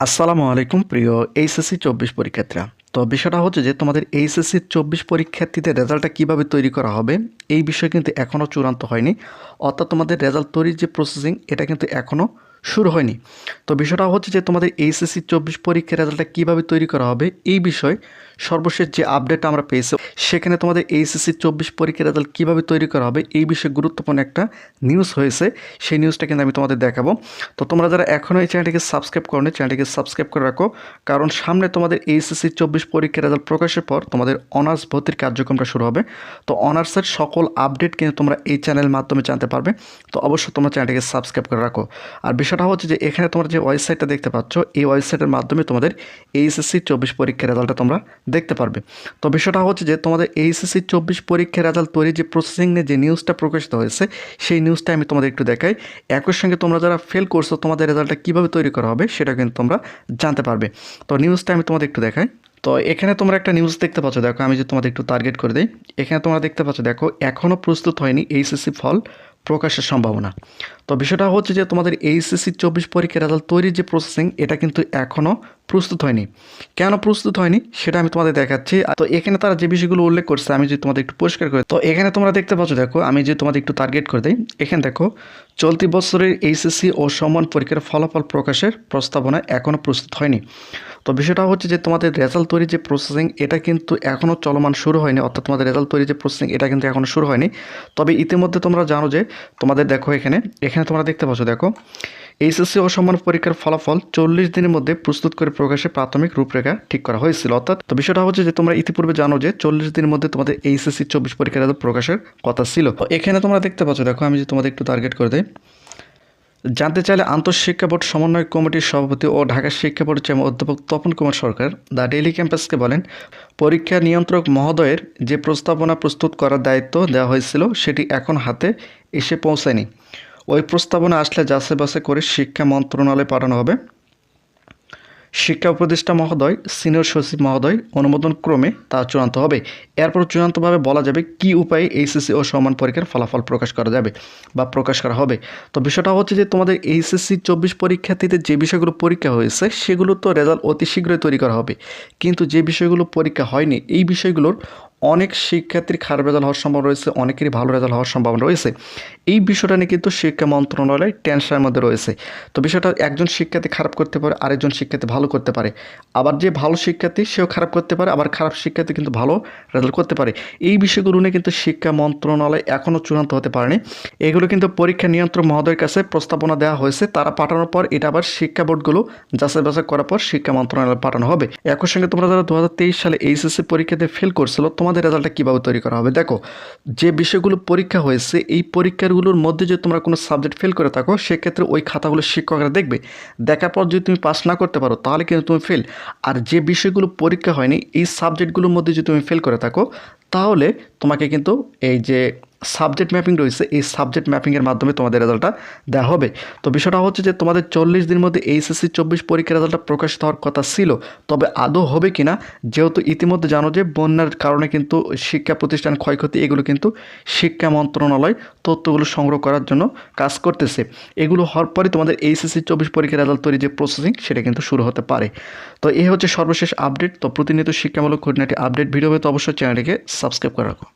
আসসালামু আলাইকুম, প্রিয় এইচএসসি চব্বিশ পরীক্ষার্থীরা। তো বিষয়টা হচ্ছে যে, তোমাদের এইচএসসি চব্বিশ পরীক্ষার্থীদের রেজাল্টটা কীভাবে তৈরি করা হবে, এই বিষয় কিন্তু এখনও চূড়ান্ত হয়নি। অর্থাৎ তোমাদের রেজাল্ট তৈরির যে প্রসেসিং এটা কিন্তু এখনও শুরু হয়নি। তো বিষয়টা হচ্ছে যে তোমাদের এইচএসসি চব্বিশ পরীক্ষার রেজাল্টটা কীভাবে তৈরি করা হবে এই বিষয়ে সর্বশেষ যে আপডেট আমরা পেয়েছি, সেখানে তোমাদের এইচএসসি চব্বিশ পরীক্ষার রেজাল্ট কীভাবে তৈরি করা হবে এই বিষয়ে গুরুত্বপূর্ণ একটা নিউজ হয়েছে। সেই নিউজটা কিন্তু আমি তোমাদের দেখাবো। তো তোমরা যারা এখনও এই চ্যানেলটিকে সাবস্ক্রাইব করনি চ্যানেলটিকে সাবস্ক্রাইব করে রাখো, কারণ সামনে তোমাদের এইচএসসি চব্বিশ পরীক্ষার রেজাল্ট প্রকাশের পর তোমাদের অনার্স ভর্তির কার্যক্রমটা শুরু হবে। তো অনার্সের সকল আপডেট কিন্তু তোমরা এই চ্যানেলের মাধ্যমে জানতে পারবে। তো অবশ্যই তোমরা চ্যানেলটিকে সাবস্ক্রাইব করে রাখো। আর বিষয়টা হচ্ছে যে এখানে তোমরা যে ওয়েবসাইটটা দেখতে পাচ্ছ, এই ওয়েবসাইটের মাধ্যমে তোমাদের এইচএসসি চব্বিশ পরীক্ষার রেজাল্টটা তোমরা দেখতে পারবে। তো বিষয়টা হচ্ছে যে তোমাদের এইচএসসি চব্বিশ পরীক্ষার রেজাল্ট তৈরি যে প্রসেসিং নিয়ে যে নিউজটা প্রকাশিত হয়েছে, সেই নিউজটা আমি তোমাদের একটু দেখাই। একই সঙ্গে তোমরা যারা ফেল করছ, তোমাদের রেজাল্টটা কীভাবে তৈরি করা হবে, সেটা কিন্তু তোমরা জানতে পারবে। তো নিউজটা আমি তোমাদের একটু দেখাই। তো এখানে তোমরা একটা নিউজ দেখতে পাচ্ছ, দেখো আমি যে তোমাদের একটু টার্গেট করে দিই। এখানে তোমরা দেখতে পাচ্ছ, দেখো এখনও প্রস্তুত হয়নি এইচএসসি ফল প্রকাশের সম্ভাবনা। তো বিষয়টা হচ্ছে যে তোমাদের এইচএসসি চব্বিশ পরীক্ষার রেজাল্ট তৈরির যে প্রসেসিং এটা কিন্তু এখনও প্রস্তুত হয়নি। কেন প্রস্তুত হয়নি? সেটা আমি তোমাদের দেখাচ্ছি। তো এখানে তারা যে বিষয়গুলো উল্লেখ করছে, আমি যদি তোমাদের একটু পরিষ্কার করি তো এখানে তোমরা দেখতে পাচ্ছ, দেখো, আমি যে তোমাদের একটু টার্গেট করে দিই। এখানে দেখো, চলতি বছরের এইচএসসি ও সমান পরীক্ষার ফলাফল প্রকাশের প্রস্তাবনা এখনও প্রস্তুত হয়নি। তো বিষয়টা হচ্ছে যে তোমাদের রেজাল্ট তৈরির যে প্রসেসিং এটা কিন্তু এখনও চলমান শুরু হয়নি। অর্থাৎ তোমাদের রেজাল্ট তৈরির যে প্রসেসিং এটা কিন্তু এখনও শুরু হয়নি। তবে ইতিমধ্যে তোমরা জানো যে তোমাদের দেখো এখানে এখানে তোমরা দেখতে পাচ্ছ, দেখো। এইচএসসি অসম্মান পরীক্ষার ফলাফল চল্লিশ দিনের মধ্যে প্রস্তুত করে প্রকাশে প্রাথমিক রূপরেখা ঠিক করা হয়েছিল। অর্থাৎ, তো বিষয়টা হচ্ছে যে তোমরা ইতিপূর্বে জানো যে চল্লিশ দিনের মধ্যে তোমাদের এইচএসসি চব্বিশ পরীক্ষার প্রকাশের কথা ছিল। এখানে তোমরা দেখতে পাচ্ছ, দেখো, আমি যে তোমাদের একটু টার্গেট করে দেয় জানতে চাইলে আন্তঃশিক্ষা বোর্ড সমন্বয় কমিটির সভাপতি ও ঢাকা শিক্ষা বোর্ডের চেয়ারম্যান অধ্যাপক তপন কুমার সরকার দ্য ডেইলি ক্যাম্পাসকে বলেন, পরীক্ষা নিয়ন্ত্রক মহোদয়ের যে প্রস্তাবনা প্রস্তুত করার দায়িত্ব দেওয়া হয়েছিল, সেটি এখন হাতে এসে পৌঁছায়নি। ওই প্রস্তাবনা আসলে যাচাই বাছাই করে শিক্ষা মন্ত্রণালয়ে পাঠানো হবে। শিক্ষা উপদেষ্টা মহোদয়, সিনিয়র সচিব মহোদয় অনুমোদন ক্রমে তা চূড়ান্ত হবে। এরপর চূড়ান্তভাবে বলা যাবে কি উপায়ে এইচএসসি ও সমান পরীক্ষার ফলাফল প্রকাশ করা যাবে বা প্রকাশ করা হবে। তো বিষয়টা হচ্ছে যে তোমাদের এইচএসসি চব্বিশ পরীক্ষার্থীদের যে বিষয়গুলো পরীক্ষা হয়েছে, সেগুলো তো রেজাল্ট অতি শীঘ্রই তৈরি করা হবে। কিন্তু যে বিষয়গুলো পরীক্ষা হয়নি, এই বিষয়গুলোর অনেক শিক্ষার্থীর খারাপ রেজাল্ট হওয়ার সম্ভাবনা রয়েছে, অনেকেরই ভালো রেজাল্ট হওয়ার সম্ভাবনা রয়েছে। এই বিষয়টা নিয়ে কিন্তু শিক্ষা মন্ত্রণালয় টেনশনের মধ্যে রয়েছে। তো বিষয়টা একজন শিক্ষার্থী খারাপ করতে পারে, আরেকজন শিক্ষার্থী ভালো করতে পারে। আবার যে ভালো শিক্ষার্থী, সেও খারাপ করতে পারে, আবার খারাপ শিক্ষার্থী কিন্তু ভালো রেজাল্ট করতে পারে। এই বিষয়গুলো নিয়ে কিন্তু শিক্ষা মন্ত্রণালয় এখনও চূড়ান্ত হতে পারেনি। এগুলো কিন্তু পরীক্ষা নিয়ন্ত্রক মহোদয়ের কাছে প্রস্তাবনা দেওয়া হয়েছে। তারা পাঠানোর পর এটা আবার শিক্ষা বোর্ডগুলো যাচাই বাছাই করার পর শিক্ষা মন্ত্রণালয় পাঠানো হবে। একই সঙ্গে তোমরা যারা দু হাজার তেইশ সালে এইচএসসি পরীক্ষাতে ফেল করছিল তোমাদের রেজাল্টটা কীভাবে তৈরি করা হবে? দেখো, যে বিষয়গুলো পরীক্ষা হয়েছে, এই পরীক্ষাগুলোর মধ্যে যদি তোমরা কোনো সাবজেক্ট ফেল করে থাকো, সেক্ষেত্রে ওই খাতাগুলো শিক্ষকরা দেখবে। দেখার পর যদি তুমি পাস না করতে পারো, তাহলে কিন্তু তুমি ফেল আর যে বিষয়গুলো পরীক্ষা হয়নি, এই সাবজেক্টগুলোর মধ্যে যদি তুমি ফেল করে থাকো, তাহলে তোমাকে কিন্তু এই যে সাবজেক্ট ম্যাপিং রয়েছে, এই সাবজেক্ট ম্যাপিংয়ের মাধ্যমে তোমাদের রেজাল্টটা দেওয়া হবে। তো বিষয়টা হচ্ছে যে, তোমাদের চল্লিশ দিনের মধ্যে এইচএসসি চব্বিশ পরীক্ষার রেজাল্টটা প্রকাশিত হওয়ার কথা ছিল, তবে আদৌ হবে কি না যেহেতু ইতিমধ্যে জানো যে, বন্যার কারণে কিন্তু শিক্ষা প্রতিষ্ঠান ক্ষয়ক্ষতি, এগুলো কিন্তু শিক্ষা মন্ত্রণালয় তথ্যগুলো সংগ্রহ করার জন্য কাজ করতেছে। এগুলো হওয়ার পরে তোমাদের এইচএসসি চব্বিশ পরীক্ষার রেজাল্ট তৈরি যে প্রসেসিং সেটা কিন্তু শুরু হতে পারে। তো এই হচ্ছে সর্বশেষ আপডেট তো প্রতিনিয়ত শিক্ষামূলক খুঁটিনাটি আপডেট ভিডিও পেতে অবশ্যই চ্যানেলটিকে সাবস্ক্রাইব করে রাখো।